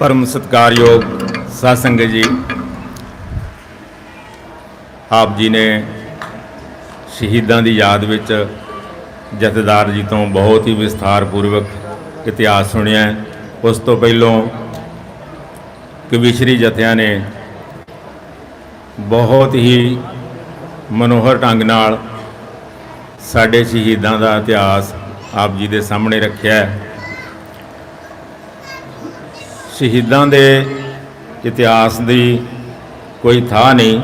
ਪਰਮ ਸਤਿਕਾਰਯੋਗ ਸਾਧ ਸੰਗਤ ਜੀ। ਆਪ ਜੀ ਨੇ ਸ਼ਹੀਦਾਂ ਦੀ ਯਾਦ ਵਿੱਚ ਜਥੇਦਾਰ ਜੀ ਤੋਂ ਬਹੁਤ ਹੀ ਵਿਸਥਾਰ ਪੂਰਵਕ ਇਤਿਹਾਸ ਸੁਣਿਆ ਉਸ ਤੋਂ ਪਹਿਲਾਂ ਕਵੀਸ਼ਰੀ ਜਥਿਆਂ ਨੇ ਬਹੁਤ ਹੀ ਮਨੋਹਰ ਢੰਗ ਨਾਲ ਸਾਡੇ ਸ਼ਹੀਦਾਂ ਦਾ ਇਤਿਹਾਸ ਆਪ ਜੀ ਦੇ ਸਾਹਮਣੇ ਰੱਖਿਆ ਹੈ। ਸ਼ਹੀਦਾਂ ਦੇ ਇਤਿਹਾਸ ਦੀ ਕੋਈ ਥਾਂ ਨਹੀਂ,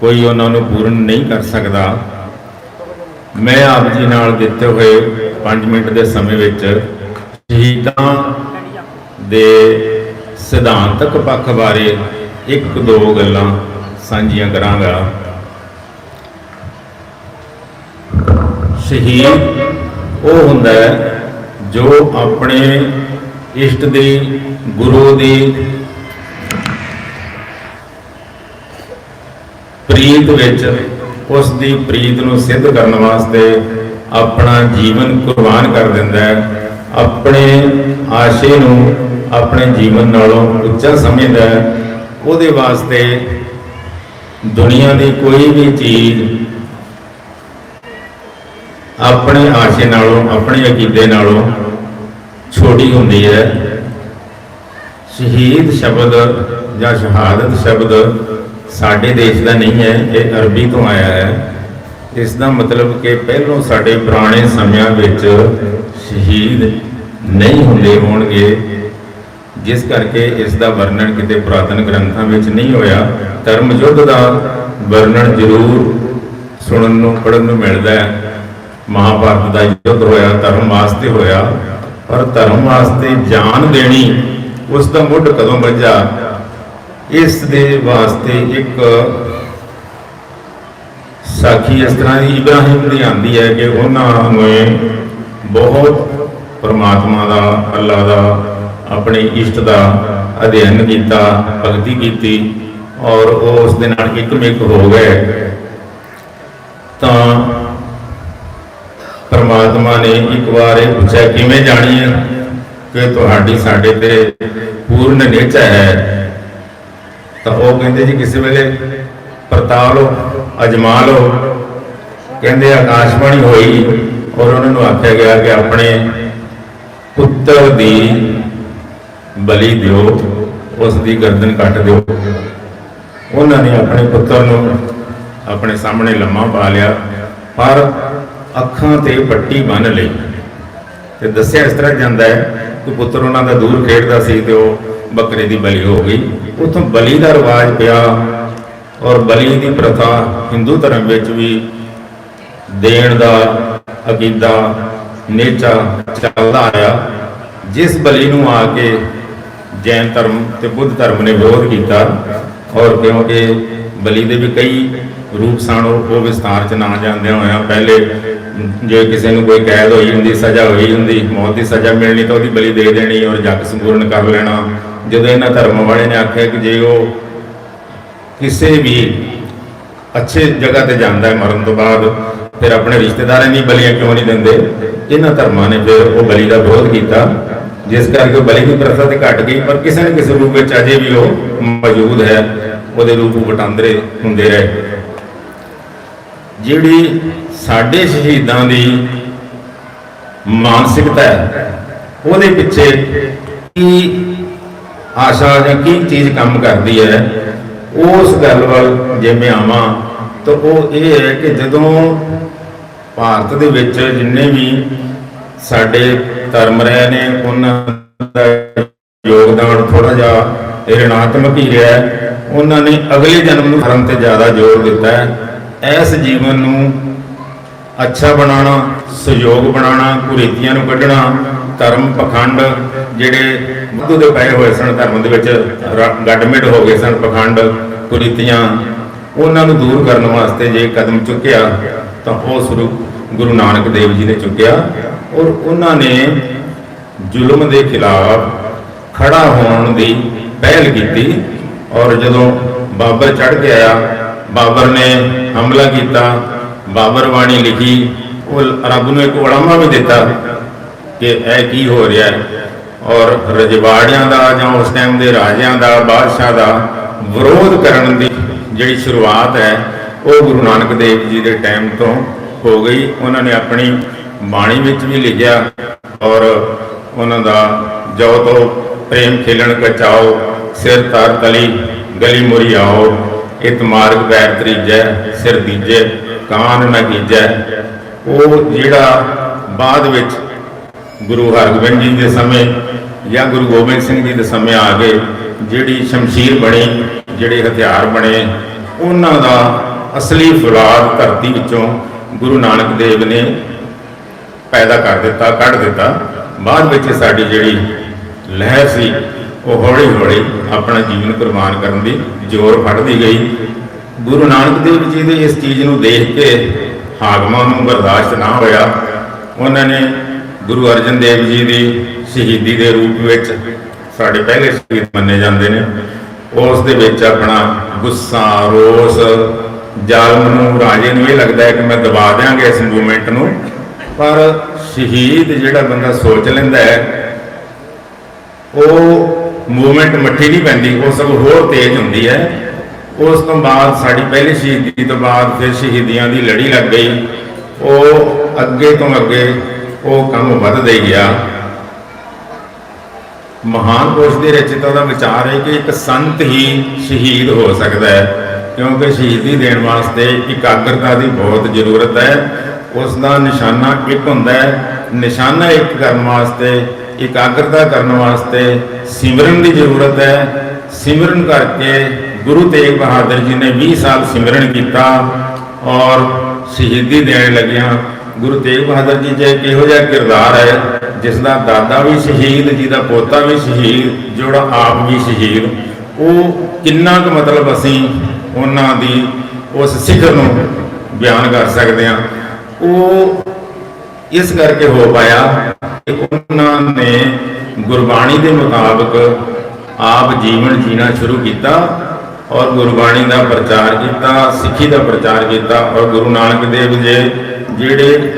ਕੋਈ ਉਹਨਾਂ ਨੂੰ ਪੂਰਨ ਨਹੀਂ ਕਰ ਸਕਦਾ। ਮੈਂ ਆਪ ਜੀ ਨਾਲ ਦਿੱਤੇ ਹੋਏ 5 ਮਿੰਟ ਦੇ ਸਮੇਂ ਵਿੱਚ ਸ਼ਹੀਦਾਂ ਦੇ ਸਿਧਾਂਤਕ ਪੱਖ ਬਾਰੇ ਇੱਕ ਦੋ ਗੱਲਾਂ ਸਾਂਝੀਆਂ ਕਰਾਂਗਾ। ਸ਼ਹੀਦ ਉਹ ਹੁੰਦਾ ਹੈ ਜੋ ਆਪਣੇ ਇਸ਼ਟ ਦੀ ਗੁਰੂ ਦੀ ਪ੍ਰੀਤ ਵਿੱਚ ਉਸ ਦੀ ਪ੍ਰੀਤ ਨੂੰ ਸਿੱਧ ਕਰਨ ਵਾਸਤੇ ਆਪਣਾ ਜੀਵਨ ਕੁਰਬਾਨ ਕਰ ਦਿੰਦਾ ਹੈ। ਆਪਣੇ ਆਸ਼ੇ ਨੂੰ ਆਪਣੇ ਜੀਵਨ ਨਾਲੋਂ ਉੱਚਾ ਸਮਝਦਾ ਹੈ। ਉਹਦੇ ਵਾਸਤੇ ਦੁਨੀਆ ਦੀ ਕੋਈ ਵੀ ਚੀਜ਼ ਆਪਣੇ ਆਸ਼ੇ ਨਾਲੋਂ, ਆਪਣੇ ਅਕੀਦੇ ਨਾਲੋਂ ਛੋਟੀ ਹੁੰਦੀ ਹੈ। ਸ਼ਹੀਦ ਸ਼ਬਦ ਜਾਂ ਸ਼ਹਾਦਤ ਸ਼ਬਦ ਸਾਡੇ ਦੇਸ਼ ਦਾ ਨਹੀਂ ਹੈ, ਇਹ ਅਰਬੀ ਤੋਂ ਆਇਆ ਹੈ। ਇਸ ਦਾ ਮਤਲਬ ਕਿ ਪਹਿਲੋਂ ਸਾਡੇ ਪੁਰਾਣੇ ਸਮਿਆਂ ਵਿੱਚ ਸ਼ਹੀਦ ਨਹੀਂ ਹੁੰਦੇ ਹੋਣਗੇ, ਜਿਸ ਕਰਕੇ ਇਸ ਦਾ ਵਰਣਨ ਕਿਤੇ ਪੁਰਾਤਨ ਗ੍ਰੰਥਾਂ ਵਿੱਚ ਨਹੀਂ ਹੋਇਆ। ਧਰਮ ਯੁੱਧ ਦਾ ਵਰਣਨ ਜ਼ਰੂਰ ਸੁਣਨ ਨੂੰ ਪੜਨ ਨੂੰ ਮਿਲਦਾ ਹੈ। ਮਹਾਭਾਰਤ ਦਾ ਯੁੱਧ ਹੋਇਆ, ਧਰਮ ਵਾਸਤੇ ਹੋਇਆ। ਪਰ ਧਰਮ ਵਾਸਤੇ ਜਾਨ ਦੇਣੀ, ਉਸ ਦਾ ਮੁੱਢ ਕਦੋਂ ਵੱਜਾ? ਇਸ ਦੇ ਵਾਸਤੇ ਇੱਕ ਸਾਖੀ ਇਸ ਤਰ੍ਹਾਂ ਦੀ ਇਬਰਾਹਿਮ ਦੀ ਆਂਦੀ ਹੈ ਕਿ ਉਹਨਾਂ ਨੂੰ ਬਹੁਤ ਪਰਮਾਤਮਾ ਦਾ, ਅੱਲਾ ਦਾ, ਆਪਣੇ ਇਸ਼ਟ ਦਾ ਅਧਿਐਨ ਕੀਤਾ, ਭਗਤੀ ਕੀਤੀ ਔਰ ਉਹ ਉਸ ਦੇ ਨਾਲ ਇੱਕਮਿਕ ਹੋ ਗਏ ਤਾਂ ਪਰਮਾਤਮਾ ਨੇ ਇੱਕ ਵਾਰ ਇਹ ਪੁੱਛਿਆ, ਕਿਵੇਂ ਜਾਣੀਏ ਕਿ ਤੁਹਾਡੀ ਸਾਡੇ ਤੇ ਪੂਰਨ ਨਿਹਚਾ ਹੈ। ਤਾਂ ਉਹ ਕਹਿੰਦੇ ਜੀ, ਕਿਸੇ ਵੇਲੇ ਪਰਤਾ ਲਓ ਅਜਮਾ ਲਓ ਕਹਿੰਦੇ ਆਕਾਸ਼ਬਾਣੀ ਹੋਈ। ਔਰ ਉਹਨਾਂ ਨੂੰ ਆਖਿਆ ਗਿਆ ਕਿ ਆਪਣੇ ਪੁੱਤਰ ਦੀ ਬਲੀ ਦਿਓ, ਉਸ ਦੀ ਗਰਦਨ ਕੱਟ ਦਿਓ। ਉਹਨਾਂ ਨੇ ਆਪਣੇ ਪੁੱਤਰ ਨੂੰ ਆਪਣੇ ਸਾਹਮਣੇ ਲੰਮਾ ਪਾ ਲਿਆ। ਪਰ ਅੱਖਾਂ ਤੇ ਪੱਟੀ ਬੰਨ ਲਈ। ਤੇ ਦੱਸਿਆ ਇਸ ਤਰ੍ਹਾਂ ਜਾਂਦਾ ਹੈ ਕਿ ਪੁੱਤਰ ਉਹਨਾਂ ਦਾ ਦੂਰ ਖੇਡਦਾ ਸੀ ਤੇ ਉਹ ਬੱਕਰੇ ਦੀ ਬਲੀ ਹੋ ਗਈ। ਉਥੋਂ ਬਲੀ ਦਾ ਰਿਵਾਜ ਪਿਆ ਔਰ ਬਲੀ ਦੀ ਪ੍ਰਥਾ ਹਿੰਦੂ ਧਰਮ ਵਿੱਚ ਵੀ ਦੇਣ ਦਾ ਅਕੀਦਾ ਨੇਚਾ ਚੱਲਦਾ ਆਇਆ। ਜਿਸ ਬਲੀ ਨੂੰ ਆ ਕੇ ਜੈਨ ਧਰਮ ਤੇ ਬੁੱਧ ਧਰਮ ਨੇ ਵਿਰੋਧ ਕੀਤਾ ਔਰ ਕਿਉਂਕਿ ਬਲੀ ਦੇ ਵੀ ਕਈ ਰੂਪ ਸਨ, ਉਹ ਉਹ ਵਿਸਤਾਰ ਚ ਨਾ ਜਾਂਦਿਆਂ ਹੋਇਆਂ ਪਹਿਲੇ ਜੇ ਕਿਸੇ ਨੂੰ ਕੋਈ ਕੈਦ ਹੋਈ ਹੁੰਦੀ, ਸਜ਼ਾ ਹੋਈ ਹੁੰਦੀ, ਮੌਤ ਦੀ ਸਜ਼ਾ ਮਿਲਣੀ ਤਾਂ ਉਹਦੀ ਬਲੀ ਦੇ ਦੇਣੀ ਔਰ ਜੱਗ ਸੰਪੂਰਨ ਕਰ ਲੈਣਾ। ਜਦੋਂ ਇਹਨਾਂ ਧਰਮ ਵਾਲੇ ਨੇ ਆਖਿਆ ਕਿ ਜੇ ਉਹ ਕਿਸੇ ਵੀ ਅੱਛੇ ਜਗ੍ਹਾ ਤੇ ਜਾਂਦਾ ਹੈ ਮਰਨ ਤੋਂ ਬਾਅਦ, ਫਿਰ ਆਪਣੇ ਰਿਸ਼ਤੇਦਾਰਾਂ ਦੀ ਬਲੀਆਂ ਕਿਉਂ ਨਹੀਂ ਦਿੰਦੇ? ਇਹਨਾਂ ਧਰਮਾਂ ਨੇ ਫਿਰ ਉਹ ਬਲੀ ਦਾ ਵਿਰੋਧ ਕੀਤਾ, ਜਿਸ ਕਰਕੇ ਉਹ ਬਲੀ ਦੀ ਪ੍ਰਥਾ ਤੇ ਘਟ ਗਈ, ਪਰ ਕਿਸੇ ਨਾ ਕਿਸੇ ਰੂਪ ਵਿੱਚ ਅਜੇ ਵੀ ਉਹ ਮੌਜੂਦ ਹੈ, ਉਹਦੇ ਰੂਪ ਵਟਾਂਦਰੇ ਹੁੰਦੇ ਰਹੇ। ਜਿਹੜੀ ਸਾਡੇ ਸ਼ਹੀਦਾਂ ਦੀ ਮਾਨਸਿਕਤਾ ਹੈ, ਉਹਦੇ ਪਿੱਛੇ ਕੀ ਆਸ਼ਾ ਜਾਂ ਕੀ ਚੀਜ਼ ਕੰਮ ਕਰਦੀ ਹੈ, ਉਸ ਗੱਲ ਵੱਲ ਜੇ ਮੈਂ ਆਵਾਂ, ਤਾਂ ਉਹ ਇਹ ਹੈ ਕਿ ਜਦੋਂ ਭਾਰਤ ਦੇ ਵਿੱਚ ਜਿੰਨੇ ਵੀ ਸਾਡੇ ਧਰਮ ਰਹੇ ਨੇ, ਉਹਨਾਂ ਦਾ ਯੋਗਦਾਨ ਥੋੜਾ ਜਿਹਾ ਰਿਣਾਤਮਕ ਹੀ ਰਿਹਾ ਹੈ। ਉਹਨਾਂ ਨੇ ਅਗਲੇ ਜਨਮ ਨੂੰ ਧਰਮ ਤੇ ਜ਼ਿਆਦਾ ਜ਼ੋਰ ਦਿੱਤਾ ਹੈ ਇਸ ਜੀਵਨ ਨੂੰ ਅੱਛਾ ਬਣਾਉਣਾ, ਸਹਿਯੋਗ ਬਣਾਉਣਾ, ਕੁਰੀਤੀਆਂ ਨੂੰ ਕੱਢਣਾ, ਧਰਮ ਪਖੰਡ ਜਿਹੜੇ ਬੁੱਧ ਦੇ ਪਏ ਹੋਏ ਸਨ ਧਰਮ ਦੇ ਵਿੱਚ, ਰ- ਗੱਡਮਿਡ ਹੋ ਗਏ ਸਨ ਪਖੰਡ, ਕੁਰੀਤੀਆਂ, ਉਹਨਾਂ ਨੂੰ ਦੂਰ ਕਰਨ ਵਾਸਤੇ ਜੇ ਕਦਮ ਚੁੱਕਿਆ, ਤਾਂ ਉਹ ਸ੍ਰੀ ਗੁਰੂ ਨਾਨਕ ਦੇਵ ਜੀ ਨੇ ਚੁੱਕਿਆ ਔਰ ਉਹਨਾਂ ਨੇ ਜ਼ੁਲਮ ਦੇ ਖਿਲਾਫ ਖੜਾ ਹੋਣ ਦੀ ਪਹਿਲ ਕੀਤੀ ਔਰ ਜਦੋਂ ਬਾਬਰ ਚੜ੍ਹ ਕੇ ਆਇਆ ਬਾਬਰ ਨੇ ਹਮਲਾ ਕੀਤਾ। ਬਾਬਰ ਬਾਣੀ ਲਿਖੀ, ਉਹ ਰੱਬ ਨੂੰ ਇੱਕ ਉਲਾਮਾ ਵੀ ਦਿੱਤਾ ਕਿ ਇਹ ਕੀ ਹੋ ਰਿਹਾ ਹੈ। ਔਰ ਰਜਵਾੜਿਆਂ ਦਾ ਜਾਂ ਉਸ ਟਾਈਮ ਦੇ ਰਾਜਿਆਂ ਦਾ, ਬਾਦਸ਼ਾਹ ਦਾ ਵਿਰੋਧ ਕਰਨ ਦੀ ਜਿਹੜੀ ਸ਼ੁਰੂਆਤ ਹੈ, ਉਹ ਗੁਰੂ ਨਾਨਕ ਦੇਵ ਜੀ ਦੇ ਟਾਈਮ ਤੋਂ ਹੋ ਗਈ। ਉਹਨਾਂ ਨੇ ਆਪਣੀ ਬਾਣੀ ਵਿੱਚ ਵੀ ਲਿਖਿਆ ਔਰ ਉਹਨਾਂ ਦਾ ਜੋ ਤੋ ਪ੍ਰੇਮ ਖੇਲਣ, ਕਚਾਓ, ਸਿਰ ਤਰ ਤਲੀ, ਗਲੀ ਮੁਰੀ ਆਓ। ਇਤ ਮਾਰਗ ਬੈਰ ਤਰੀਜੈ, ਸਿਰ ਦੀਜੈ ਕਾਨ ਨ ਕੀਜੈ ਉਹ ਜਿਹੜਾ ਬਾਅਦ ਵਿੱਚ ਗੁਰੂ ਹਰਗੋਬਿੰਦ ਜੀ ਦੇ ਸਮੇਂ ਜਾਂ ਗੁਰੂ ਗੋਬਿੰਦ ਸਿੰਘ ਜੀ ਦੇ ਸਮੇਂ ਆ ਗਏ, ਜਿਹੜੀ ਸ਼ਮਸ਼ੀਰ ਬਣੀ, ਜਿਹੜੇ ਹਥਿਆਰ ਬਣੇ, ਉਹਨਾਂ ਦਾ ਅਸਲੀ ਫੁਲਾਦ ਧਰਤੀ ਵਿੱਚੋਂ ਗੁਰੂ ਨਾਨਕ ਦੇਵ ਨੇ ਪੈਦਾ ਕਰ ਦਿੱਤਾ, ਕੱਢ ਦਿੱਤਾ। ਬਾਅਦ ਵਿੱਚ ਸਾਡੀ ਜਿਹੜੀ ਲਹਿਰ ਸੀ ਉਹ ਹੌਲੀ ਹੌਲੀ ਆਪਣਾ ਜੀਵਨ ਕੁਰਬਾਨ ਕਰਨ ਦੀ ਜ਼ੋਰ ਫੜਦੀ ਗਈ। ਗੁਰੂ ਨਾਨਕ ਦੇਵ ਜੀ ਦੇ ਇਸ ਚੀਜ਼ ਨੂੰ ਦੇਖ ਕੇ ਹਾਕਮਾਂ ਨੂੰ ਬਰਦਾਸ਼ਤ ਨਾ ਹੋਇਆ। ਉਹਨਾਂ ਨੇ ਗੁਰੂ ਅਰਜਨ ਦੇਵ ਜੀ ਦੀ ਸ਼ਹੀਦੀ ਦੇ ਰੂਪ ਵਿੱਚ ਸਾਡੇ ਪਹਿਲੇ ਸ਼ਹੀਦ ਮੰਨੇ ਜਾਂਦੇ ਨੇ। ਉਸ ਦੇ ਵਿੱਚ ਆਪਣਾ ਗੁੱਸਾ, ਰੋਸ, ਜ਼ਾਲਮ ਨੂੰ ਰਾਜੇ ਨੂੰ ਇਹ ਲੱਗਦਾ ਹੈ ਕਿ ਮੈਂ ਦਬਾ ਦਿਆਂਗੇ ਇਸ ਮੂਵਮੈਂਟ ਨੂੰ। ਪਰ ਸ਼ਹੀਦ ਜਿਹੜਾ ਬੰਦਾ ਸੋਚ ਲੈਂਦਾ ਹੈ, ਉਹ ਮੂਵਮੈਂਟ ਮੱਠੀ ਨਹੀਂ ਪੈਂਦੀ, ਉਹ ਸਭ ਹੋਰ ਤੇਜ਼ ਹੁੰਦੀ ਹੈ। ਉਸ ਤੋਂ ਬਾਅਦ ਸਾਡੀ ਪਹਿਲੀ ਸ਼ਹੀਦੀ ਤੋਂ ਬਾਅਦ ਫਿਰ ਸ਼ਹੀਦੀਆਂ ਦੀ ਲੜੀ ਲੱਗ ਗਈ। ਉਹ ਅੱਗੇ ਤੋਂ ਅੱਗੇ ਉਹ ਕੰਮ ਵੱਧਦਾ ਗਿਆ। ਮਹਾਨ ਪੁਰਸ਼ ਦੇ ਰਚਿਤਾ ਦਾ ਵਿਚਾਰ ਹੈ ਕਿ ਇੱਕ ਸੰਤ ਹੀ ਸ਼ਹੀਦ ਹੋ ਸਕਦਾ ਹੈ, ਕਿਉਂਕਿ ਸ਼ਹੀਦੀ ਦੇਣ ਵਾਸਤੇ ਇਕਾਗਰਤਾ ਦੀ ਬਹੁਤ ਜ਼ਰੂਰਤ ਹੈ। ਉਸ ਦਾ ਨਿਸ਼ਾਨਾ ਇੱਕ ਹੁੰਦਾ ਹੈ। ਨਿਸ਼ਾਨਾ ਇੱਕ ਕਰਨ ਵਾਸਤੇ ਇਕਾਗਰਤਾ ਕਰਨ ਵਾਸਤੇ ਸਿਮਰਨ ਦੀ ਜ਼ਰੂਰਤ ਹੈ। ਸਿਮਰਨ ਕਰਕੇ ਗੁਰੂ ਤੇਗ ਬਹਾਦਰ ਜੀ ਨੇ 20 ਸਾਲ ਸਿਮਰਨ ਕੀਤਾ ਔਰ ਸ਼ਹੀਦੀ ਦੇਣ ਲੱਗਿਆ ਗੁਰੂ ਤੇਗ ਬਹਾਦਰ ਜੀ ਜੇ ਕਿਹੋ ਜਿਹਾ ਕਿਰਦਾਰ ਹੈ ਜਿਸ ਦਾ ਦਾਦਾ ਵੀ ਸ਼ਹੀਦ ਜੀ ਦਾ ਪੋਤਾ ਵੀ ਸ਼ਹੀਦ, ਜਿਹੜਾ ਆਪ ਵੀ ਸ਼ਹੀਦ, ਉਹ ਕਿੰਨਾ ਕੁ ਮਤਲਬ ਅਸੀਂ ਉਹਨਾਂ ਦੀ ਉਸ ਸਿਖਰ ਨੂੰ ਬਿਆਨ ਕਰ ਸਕਦੇ ਹਾਂ। ਉਹ ਇਸ ਕਰਕੇ ਹੋ ਪਾਇਆ ਕਿ ਉਹਨਾਂ ਨੇ ਗੁਰਬਾਣੀ ਦੇ ਮੁਤਾਬਕ ਆਪ ਜੀਵਨ ਜੀਣਾ ਸ਼ੁਰੂ ਕੀਤਾ ਔਰ ਗੁਰਬਾਣੀ ਦਾ ਪ੍ਰਚਾਰ ਕੀਤਾ, ਸਿੱਖੀ ਦਾ ਪ੍ਰਚਾਰ ਕੀਤਾ ਔਰ ਗੁਰੂ ਨਾਨਕ ਦੇਵ ਜੀ ਜਿਹੜੇ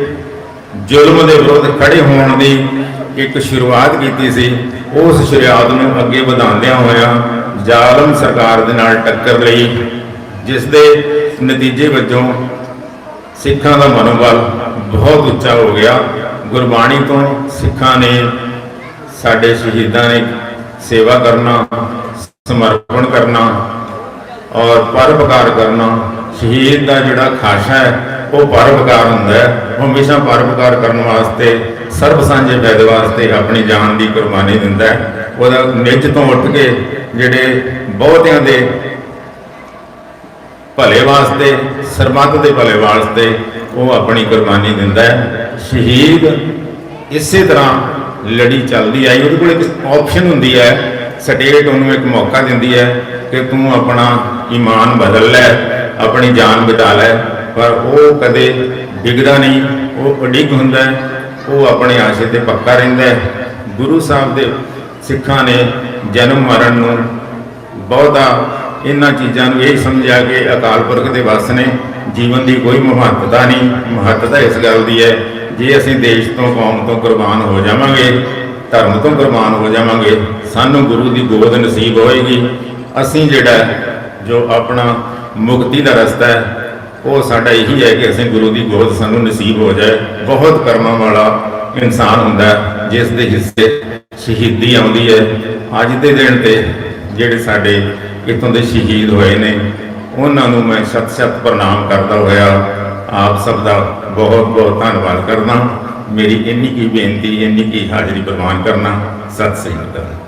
ਜ਼ੁਲਮ ਦੇ ਵਿਰੁੱਧ ਖੜੇ ਹੋਣ ਦੀ ਇੱਕ ਸ਼ੁਰੂਆਤ ਕੀਤੀ ਸੀ, ਉਸ ਸ਼ੁਰੂਆਤ ਨੂੰ ਅੱਗੇ ਵਧਾਉਂਦਿਆਂ ਹੋਇਆ ਜ਼ਾਲਮ ਸਰਕਾਰ ਦੇ ਨਾਲ ਟੱਕਰ ਲਈ, ਜਿਸ ਦੇ ਨਤੀਜੇ ਵਜੋਂ ਸਿੱਖਾਂ ਦਾ ਮਨੋਬਲ ਬਹੁਤ ਉੱਚਾ ਹੋ ਗਿਆ। ਗੁਰਬਾਣੀ ਤੋਂ ਸਿੱਖਾਂ ਨੇ ਸਾਡੇ ਸ਼ਹੀਦਾਂ ਨੇ ਸੇਵਾ ਕਰਨਾ, ਸਮਰਪਣ ਕਰਨਾ ਔਰ ਪਰਉਪਕਾਰ ਕਰਨਾ। ਸ਼ਹੀਦ ਦਾ ਜਿਹੜਾ ਖਾਸ਼ਾ ਹੈ, ਉਹ ਪਰਉਪਕਾਰ ਹੁੰਦਾ ਹੈ। ਉਹ ਹਮੇਸ਼ਾ ਪਰਉਪਕਾਰ ਕਰਨ ਵਾਸਤੇ, ਸਰਬ ਸਾਂਝੇ ਫਾਇਦੇ ਵਾਸਤੇ ਆਪਣੀ ਜਾਨ ਦੀ ਕੁਰਬਾਨੀ ਦਿੰਦਾ ਹੈ। ਉਹਦਾ ਨਿੱਜ ਤੋਂ ਉੱਠ ਕੇ ਜਿਹੜੇ ਬਹੁਤਿਆਂ ਦੇ ਭਲੇ ਵਾਸਤੇ, ਸਰਬੱਤ ਦੇ ਭਲੇ ਵਾਸਤੇ ਉਹ ਆਪਣੀ ਕੁਰਬਾਨੀ ਦਿੰਦਾ ਹੈ। ਸ਼ਹੀਦ ਇਸੇ ਤਰ੍ਹਾਂ ਲੜੀ ਚੱਲਦੀ ਆਈ। ਉਹਦੇ ਕੋਲ ਇੱਕ ਆਪਸ਼ਨ ਹੁੰਦੀ ਹੈ, ਸਟੇਟ ਉਹਨੂੰ ਇੱਕ ਮੌਕਾ ਦਿੰਦੀ ਹੈ ਕਿ ਤੂੰ ਆਪਣਾ ਈਮਾਨ ਬਦਲ ਲੈ, ਆਪਣੀ ਜਾਨ ਬਚਾ ਲੈ। ਪਰ ਉਹ ਕਦੇ ਡਿੱਗਦਾ ਨਹੀਂ, ਉਹ ਅਡਿੱਗ ਹੁੰਦਾ ਉਹ ਆਪਣੇ ਆਸ਼ੇ ਤੇ ਪੱਕਾ ਰਹਿੰਦਾ ਹੈ। ਗੁਰੂ ਸਾਹਿਬ ਦੇ ਸਿੱਖਾਂ ਨੇ ਜਨਮ ਮਰਨ ਨੂੰ ਬਹੁਤਾ ਇਹਨਾਂ ਚੀਜ਼ਾਂ ਨੂੰ ਇਹ ਸਮਝਿਆ ਕਿ ਅਕਾਲ ਪੁਰਖ ਦੇ ਵਸ ਨੇ ਜੀਵਨ ਦੀ ਕੋਈ ਮਹੱਤਤਾ ਨਹੀਂ। ਮਹੱਤਤਾ ਇਸ ਗੱਲ ਦੀ ਹੈ, ਜੇ ਅਸੀਂ ਦੇਸ਼ ਤੋਂ, ਕੌਮ ਤੋਂ ਕੁਰਬਾਨ ਹੋ ਜਾਵਾਂਗੇ, ਧਰਮ ਤੋਂ ਕੁਰਬਾਨ ਹੋ ਜਾਵਾਂਗੇ, ਸਾਨੂੰ ਗੁਰੂ ਦੀ ਗੋਦ ਨਸੀਬ ਹੋਏਗੀ। ਅਸੀਂ ਜਿਹੜਾ ਜੋ ਆਪਣਾ ਮੁਕਤੀ ਦਾ ਰਸਤਾ ਹੈ, ਉਹ ਸਾਡਾ ਇਹੀ ਹੈ ਕਿ ਅਸੀਂ ਗੁਰੂ ਦੀ ਗੋਦ ਸਾਨੂੰ ਨਸੀਬ ਹੋ ਜਾਏ। ਬਹੁਤ ਕਰਮਾਂ ਵਾਲਾ ਇਨਸਾਨ ਹੁੰਦਾ ਜਿਸ ਦੇ ਹਿੱਸੇ ਸ਼ਹੀਦੀ ਆਉਂਦੀ ਹੈ। ਅੱਜ ਦੇ ਦਿਨ ਤੇ ਜਿਹੜੇ ਸਾਡੇ ਇਥੋਂ ਦੇ ਸ਼ਹੀਦ ਹੋਏ ਨੇ, ਉਹਨਾਂ ਨੂੰ ਮੈਂ ਸ਼ਤ ਸ਼ਤ ਪ੍ਰਣਾਮ ਕਰਦਾ ਹੋਇਆ। ਆਪ ਸਭ ਦਾ ਬਹੁਤ ਬਹੁਤ ਧੰਨਵਾਦ ਕਰਦਾ। ਮੇਰੀ ਇੰਨੀ ਕੀ ਬੇਨਤੀ, ਇੰਨੀ ਕੀ ਹਾਜ਼ਰੀ ਪ੍ਰਵਾਨ ਕਰਨਾ ਸਤਿ ਸ੍ਰੀ ਅਕਾਲ।